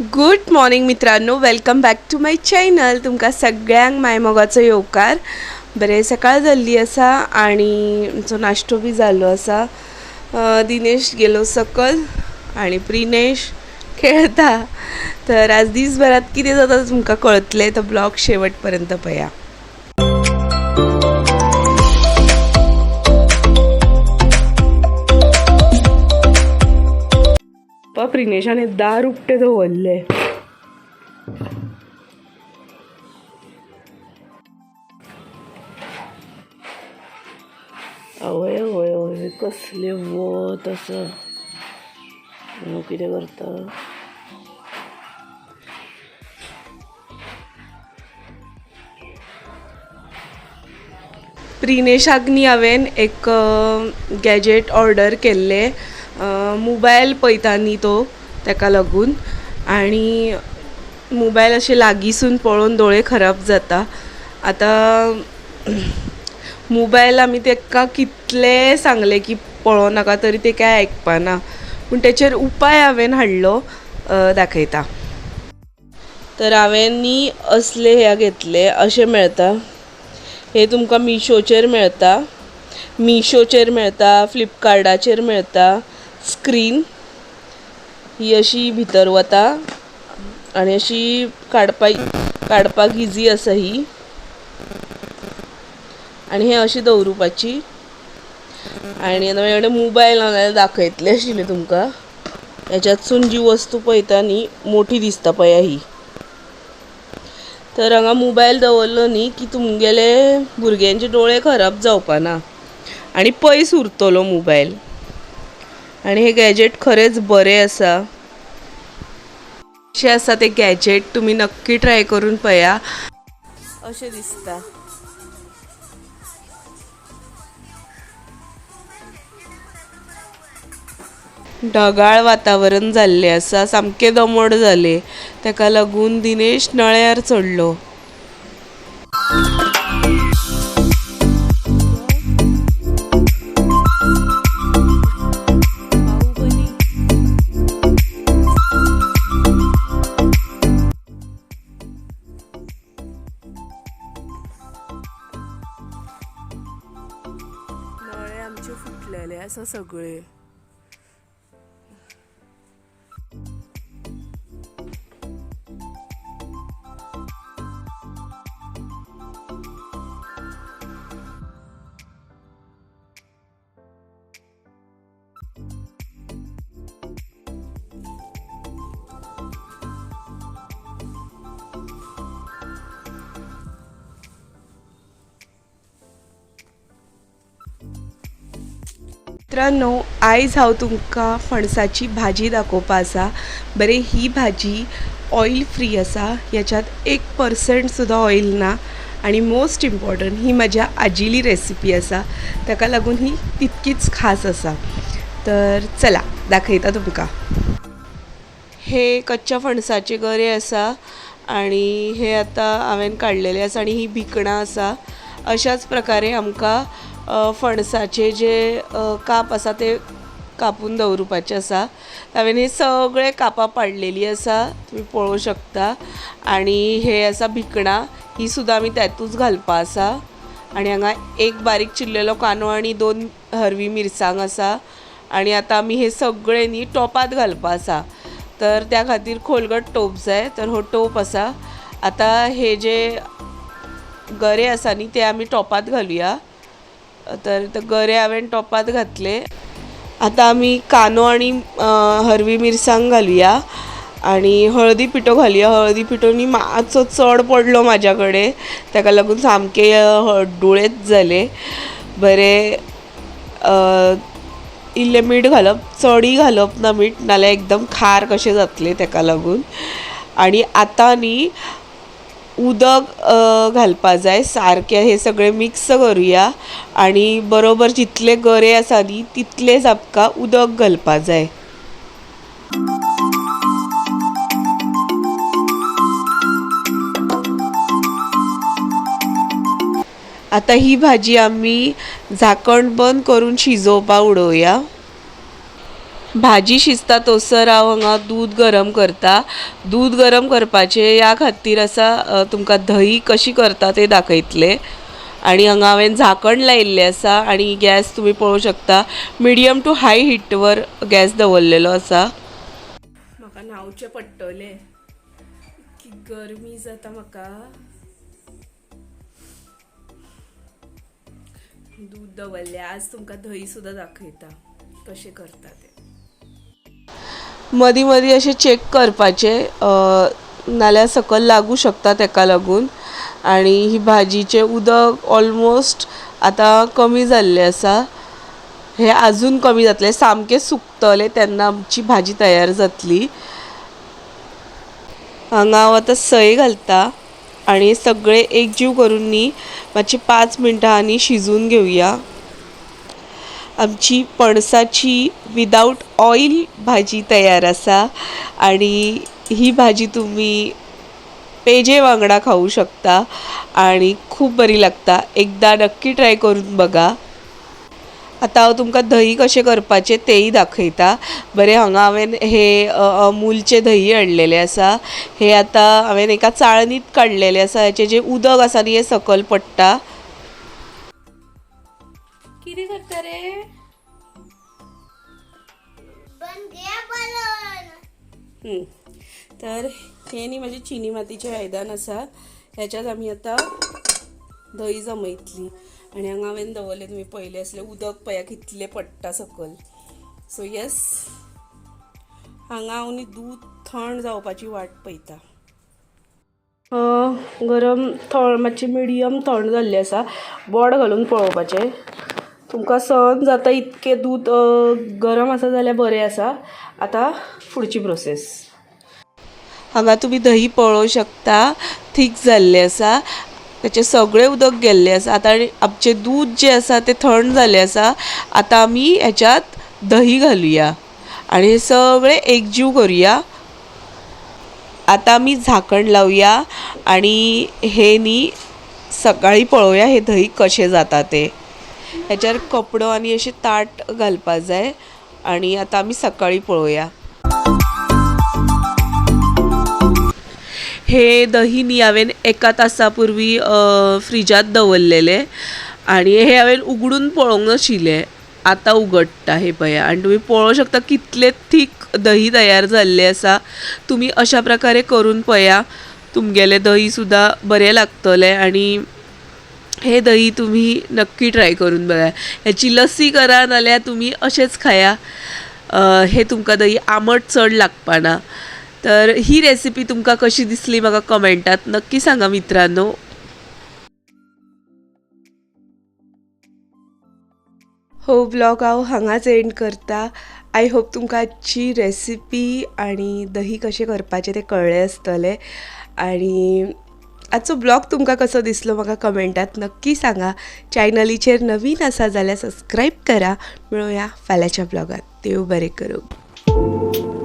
Good morning मित्रांनो. Welcome back to my channel तुमकां सगळ्यांक मायमोगाचो येवकार. बरें सकाळ जाल्ली आसा आनी आमचो नाश्तो बी जाल्लो आसा. दिनेश गेलो सकल आनी प्रिनेश खेळता. तर आज दिसभरात कितें जाता तुमकां कळतलें? तो ब्लॉग शेवट पर्यंत पळया पा प्रिनेशाने दार उपटे दवरले आवय आवय आवय कसले व आसा हांव कितें करता? प्रिनेशाक न्ही हांवें एक गॅजेट ऑर्डर केल्लें मोबायल पळयता न्ही तो ताका लागून. आनी मोबायल अशें लागींसून पळोवन दोळे खराब जाता. आतां मोबायल आमी ताका कितले सांगले की पळोवनाका तरी ते काय आयकपाना पूण तेचेर उपाय हांवें हाडलो दाखयता. तर हांवें न्ही असले ह्या घेतले अशें मेळटा हे तुमकां मिशोचेर मेळटा मिशोचेर मेळटा फ्लिपकार्टाचेर मेळटा स्क्रीन ही अशी भितर वता आनी अशी काडपाक काडपाक इजी आसा ही. आनी हे अशी दवरुपाची. आनी आतां माझ्या कडेन मोबायल ना जाल्यार दाखयतले आशिल्ले तुमकां. हेच्यातसून जी वस्तू पळयता न्ही मोठी दिसता पळया ही. तर हांगा मोबायल दवरलो न्ही की तुमगेले भुरग्यांचे दोळे खराब जावपाना. आनी पयस उरतलो मोबायल आनी हे गॅजेट खरेंच बरें आसा अशें आसा तें गॅजेट तुमी नक्की ट्राय करून पळया अशें दिसता ढगाळ वातावरण जाल्लें आसा सामकें दमट जालें ताका लागून दिनेश नळ्यार चडलो सगळे मित्रांनो आयज हांव तुमकां फणसाची भाजी दाखोवपा आसा. बरें ही भाजी ऑयल फ्री आसा. ह्याच्यात एक पर्संट सुद्दां ऑयल ना. आनी मोस्ट इम्पॉर्टंट ही म्हज्या आजिली रेसिपी आसा. ताका लागून ही तितकीच खास आसा. तर चला दाखयता तुमकां. हे कच्च्या फणसाचे गरे आसा. आनी हे आतां हांवें काडलेले आसा आनी ही भिकणां आसा. अशाच प्रकारे आमकां फणसाचे जे काप आसा ते कापून दवरुपाचे आसा हांवें हे सगळे कापां पाडलेली आसा तुमी पळोवं शकता. आनी हे आसा भिकणां ही सुद्दां आमी तातूंच घालपा आसा आनी हांगा एक बारीक चिरलेलो कांदो आनी दोन हरवी मिरसांग आसा आनी आतां आमी हे सगळे न्ही टोपांत घालपा आसा तर त्या खातीर खोलगट टोप जाय तर हो टोप आसा आतां हे जे गरे आसा न्ही ते आमी टोपांत घालुया. तर गरे हांवें टोपात घातले. आतां आमी कांदो आनी हरवी मिरसांग घालुया. आनी हळदी पिठो घालुया. हळदी पिठो न्ही मातसो चड पडलो म्हाज्या कडेन ताका लागून सामके अ, जाले बरें इल्लें मीठ घालप चडय घालप ना मीठ नाल्यार एकदम खार कशें जातलें ताका लागून. आनी आतां न्ही उदक घालपा जाय सारकें हें सगळें मिक्स करुया. आनी बरोबर जितले गरे आसा न्ही तितलेंच आमकां उदक घालपा जाय. आतां ही भाजी आमी झाकण बंद करून शिजोवपाक उडोवया. भाजी शिजता तोसर हांव हांगा दूद गरम करता. दूद गरम करपाचें ह्या खातीर आसा तुमकां धही कशी करता तें दाखयतलें. आणि हांगा हांवें झांकण लायिल्लें आसा आणि गॅस तुमी पळोवंक शकता. मिडियम टू हाय हिटवर गॅस दवरलेलो आसा. म्हाका न्हांवचें पडटलें. की गरमी जाता म्हाका. दूद दवरलें. आज तुमकां धही सुद्दां दाखयता कशें करता तें. मदीं मदीं अशें चॅक करपाचें. नाल्यार सकयल लागू शकता तेका लागून. आनी ही भाजीचें उदक ऑलमोस्ट आतां कमी जाल्लें आसा हें आजून कमी जातलें. सामकें सुकतलें. तेन्ना आमची भाजी तयार जातली. हांगा हांव आतां सय घालता. आनी सगळें एकजीव करून न्ही मातशी पांच मिनटां आनी शिजून घेवया आमची पणसाची विदाऊट ऑयल भाजी तयार आसा आणि ही भाजी तुम्ही पेजे वांगडा खाऊ शकता आणि खूप बरी लागता. एकदा नक्की ट्राय करून बघा. आतां हांव तुमकां धही कशें करपाचें तेंय दाखयता बरें हांगा हांवें हे अमूलचे अमूलचें हाडलेले हाडलेलें आसा हे आतां हांवें एका चाळणीत काडलेलें आसा हेचें जें उदक आसा न्ही हें सकयल पडटा कितें करता रे? बन गया बलून. हं. तर हे न्ही माझे चिनी मातीचें आयदन आसा ह्याच्यात आमी आतां धही जमयतली आनी हांगा हांवें दवरलें तुमी पयलें आसलें उदक पळया कितलें पडटा सकयल सो येस हांगा हांव न्ही दूद थंड जावपाची वाट पळयता गरम थंड मातशी मिडियम थंड जाल्ली आसा बोड घालून पळोवपाचें. तुमकां सहन जाता इतकें दूद गरम आसा जाल्यार बरें आसा आतां फुडची प्रोसेस हांगा तुमी दही पळोवंक शकता थीक जाल्लें आसा तेचें सगळें उदक गेल्लें आसा आतां आनी आमचें दूद जें आसा तें थंड जाल्लें आसा आतां आमी ह्याच्यात दही घालुया. आनी हे सगळें एकजीव करुया. आतां आमी झाकण लावया. आणि हे न्ही सकाळी पळोवया हे दही कशें जाता ते. ह्याच्यावर कपडो आनी अशें ताट घालपा जाय आणि आतां आमी सकाळी पळोवया हे दही न्ही हांवें एका तासा पुर्वी फ्रिजात दवरलेलें. आणि हे हांवें उगडून पळोवंक नाशिल्लें आतां उगडटा हे पळया आनी तुमी पळोवंक शकता कितलें थीक दही तयार जाल्लें आसा तुमी अशा प्रकारे करून पळया तुमगेलें दही सुद्दां बरें लागतलें. आनी हे दही तुम्ही नक्की ट्राय करून बघा. ह्याची लस्सी करा नाल्यार तुम्ही अशेंच खाया. हे तुमकां दही आंबट चड लागपाना. तर ही रेसिपी तुमकां कशी दिसली म्हाका कमेंटात नक्की सांगा मित्रांनो. हो ब्लॉग हांव हांगाच एंड करता. आय होप तुमकां आजची रेसिपी आणि दही कशें करपाचें तें कळ्ळें आसतलें आनी आजचो ब्लॉग तुमकां कसो दिसलो म्हाका कमेंटात नक्की सांगा. चॅनलीचेर नवीन आसा जाल्यार सबस्क्राईब करा. मेळुया फाल्यांच्या ब्लॉगात. देव बरें करूं.